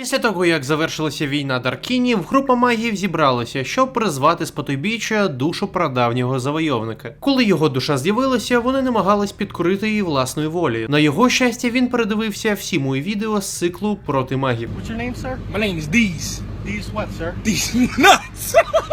Після того, як завершилася війна Даркінів, група магів зібралася, щоб призвати з потойбіччя душу прадавнього завойовника. Коли його душа з'явилася, вони намагались підкорити її власної волі. На його щастя, він передивився всі мої відео з циклу проти магів What's your name, sir? My name is Deez. Deez what, sir? Deez.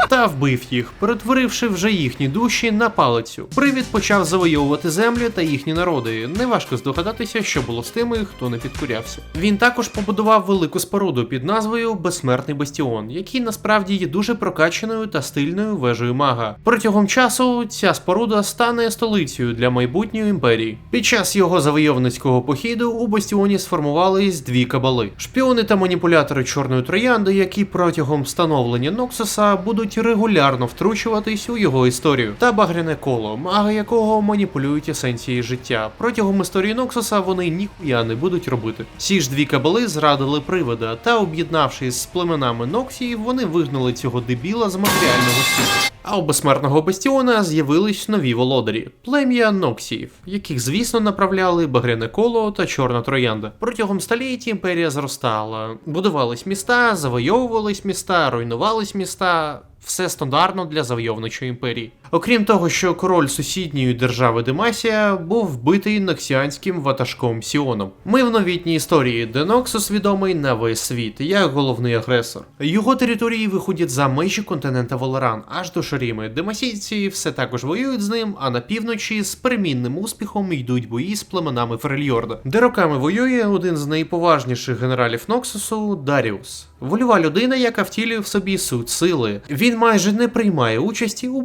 та вбив їх, перетворивши вже їхні душі на палицю. Привід почав завойовувати землі та їхні народи. Неважко здогадатися, що було з тими, хто не підкорявся. Він також побудував велику споруду під назвою Безсмертний Бастіон, який насправді є дуже прокачаною та стильною вежею мага. Протягом часу ця споруда стане столицею для майбутньої імперії. Під час його завойовницького похіду у бастіоні сформувались дві кабали: шпіони та маніпулятори чорної троянди, які протягом встановлення Ноксуса будуть регулярно втручуватись у його історію, та багряне коло, мага якого маніпулюють есенції життя. Протягом історії Ноксуса вони ніхуя не будуть робити. Ці ж дві кабали зрадили привида, та об'єднавшись з племенами Ноксії, вони вигнали цього дебіла з матеріального світу. А у безсмертного бастіона з'явились нові володарі плем'я Ноксіїв, яких, звісно, направляли багряне коло та чорна троянда. Протягом століть імперія зростала, будувались міста, завойовувались міста, руйнувались міста. Все стандартно для завойовничої імперії. Окрім того, що король сусідньої держави Демасія був вбитий ноксіанським ватажком Сіоном. Ми в новітній історії, де Ноксус відомий на весь світ як головний агресор. Його території виходять за межі континента Валеран, аж до Шаріми. Демасійці все також воюють з ним, а на півночі з перемінним успіхом йдуть бої з племенами Фрельйорда, де роками воює один з найповажніших генералів Ноксусу Даріус. Вольова людина, яка втілює в собі суть сили. Він майже не приймає участі у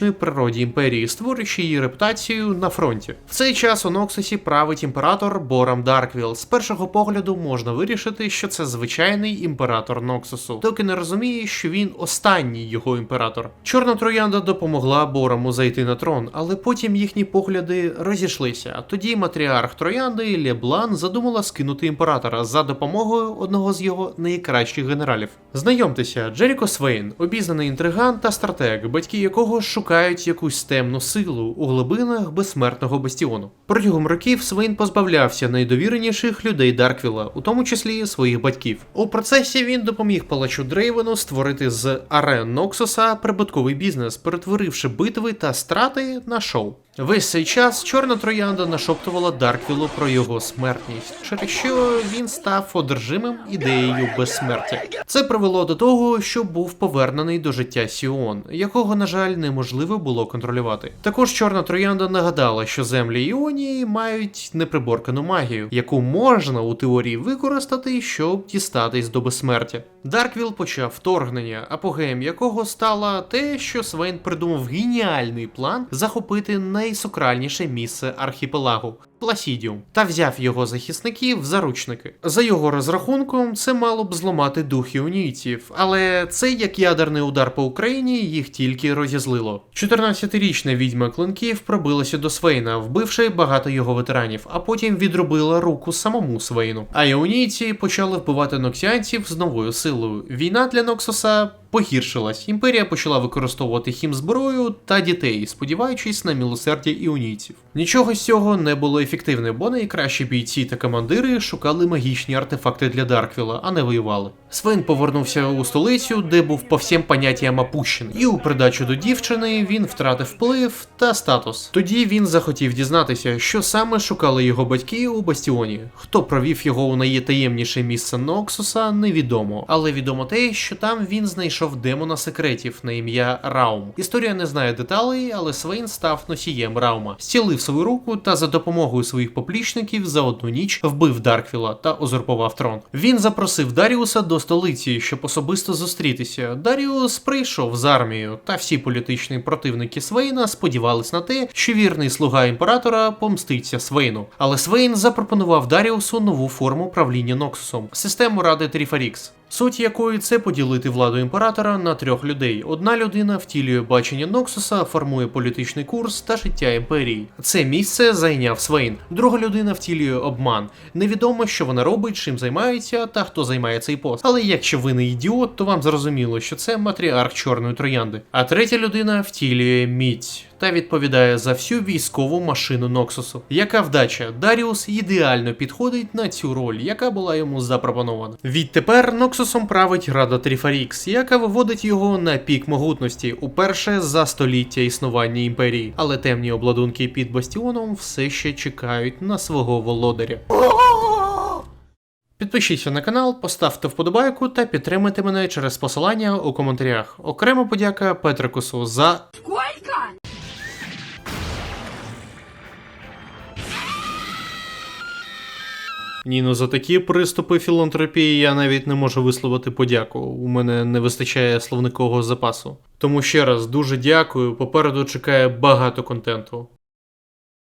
політичної природі імперії, створюючи її репутацію на фронті. В цей час у Ноксусі править імператор Борам Дарквіл. З першого погляду можна вирішити, що це звичайний імператор Ноксусу, доки не розуміє, що він останній його імператор. Чорна троянда допомогла Бораму зайти на трон, але потім їхні погляди розійшлися. Тоді матріарх Троянди Леблан задумала скинути імператора за допомогою одного з його найкращих генералів. Знайомтеся, Джеріко Свейн, обізнаний інтриган та стратег, батьки якого шукають якусь темну силу у глибинах безсмертного бастіону. Протягом років Свейн позбавлявся найдовіреніших людей Дарквіла, у тому числі своїх батьків. У процесі він допоміг палачу Дрейвену створити з арен Ноксуса прибутковий бізнес, перетворивши битви та страти на шоу. Весь цей час чорна троянда нашоптувала Дарквілу про його смертність, через що він став одержимим ідеєю безсмертя. Це привело до того, що був повернений до життя Сіон, якого, на жаль, неможливо було контролювати. Також чорна троянда нагадала, що землі Іонії мають неприборкану магію, яку можна у теорії використати, щоб дістатись до безсмертя. Дарквіл почав вторгнення, апогеєм якого стало те, що Свейн придумав геніальний план захопити найсакральніше місце архіпелагу. Пласідіум та взяв його захисників в заручники. За його розрахунком, це мало б зламати дух іонійців, але це як ядерний удар по Україні їх тільки розізлило. 14-річна відьма клинків пробилася до Свейна, вбивши багато його ветеранів, а потім відробила руку самому Свейну. А іонійці почали вбивати ноксіанців з новою силою. Війна для Ноксуса погіршилась. Імперія почала використовувати хімзброю та дітей, сподіваючись на милосердя іонійців. Нічого з цього не було ефективним, бо найкращі бійці та командири шукали магічні артефакти для Дарквіла, а не воювали. Свен повернувся у столицю, де був по всім поняттям опущений, і у придачу до дівчини він втратив вплив та статус. Тоді він захотів дізнатися, що саме шукали його батьки у бастіоні. Хто провів його у найтаємніше місце Ноксуса, невідомо, але відомо те, що там він знайшов демона секретів на ім'я Раум. Історія не знає деталей, але Свейн став носієм Раума, зцілив свою руку та за допомогою своїх поплічників за одну ніч вбив Дарквіла та узурпував трон. Він запросив Даріуса до столиці, щоб особисто зустрітися. Даріус прийшов з армією, та всі політичні противники Свейна сподівались на те, що вірний слуга імператора помститься Свейну. Але Свейн запропонував Даріусу нову форму правління Ноксусом систему ради Тріфарікс. Суть якої це поділити владу імператора на трьох людей. Одна людина втілює бачення Ноксуса, формує політичний курс та життя імперії. Це місце зайняв Свейн. Друга людина втілює обман. Невідомо, що вона робить, чим займається та хто займає цей пост. Але якщо ви не ідіот, то вам зрозуміло, що це матріарх чорної троянди. А третя людина втілює мідь. Та відповідає за всю військову машину Ноксусу. Яка вдача? Даріус ідеально підходить на цю роль, яка була йому запропонована. Відтепер Ноксусом править Рада Тріфарікс, яка виводить його на пік могутності уперше за століття існування імперії. Але темні обладунки під бастіоном все ще чекають на свого володаря. Підпишіться на канал, поставте вподобайку та підтримайте мене через посилання у коментарях. Окрема подяка Петрикусу за Ні, ну за такі приступи філантропії я навіть не можу висловити подяку. У мене не вистачає словникового запасу. Тому ще раз дуже дякую. Попереду чекає багато контенту.